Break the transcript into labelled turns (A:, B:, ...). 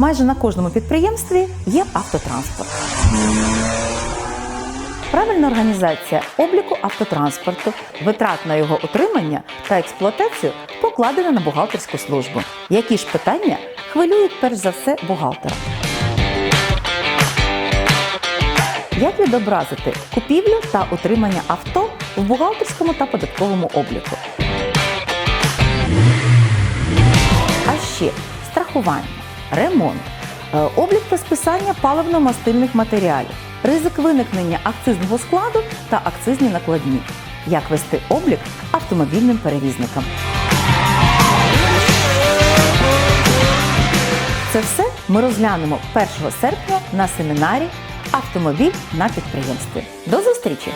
A: Майже на кожному підприємстві є автотранспорт. Правильна організація обліку автотранспорту, витрат на його утримання та експлуатацію покладена на бухгалтерську службу. Які ж питання хвилюють перш за все бухгалтера? Як відобразити купівлю та утримання авто в бухгалтерському та податковому обліку? А ще страхування, ремонт, е, облік та списання паливно-мастильних матеріалів, ризик виникнення акцизного складу та акцизні накладні. Як вести облік автомобільним перевізникам. Це все ми розглянемо 1 серпня на семінарі Автомобіль на підприємстві. До зустрічі!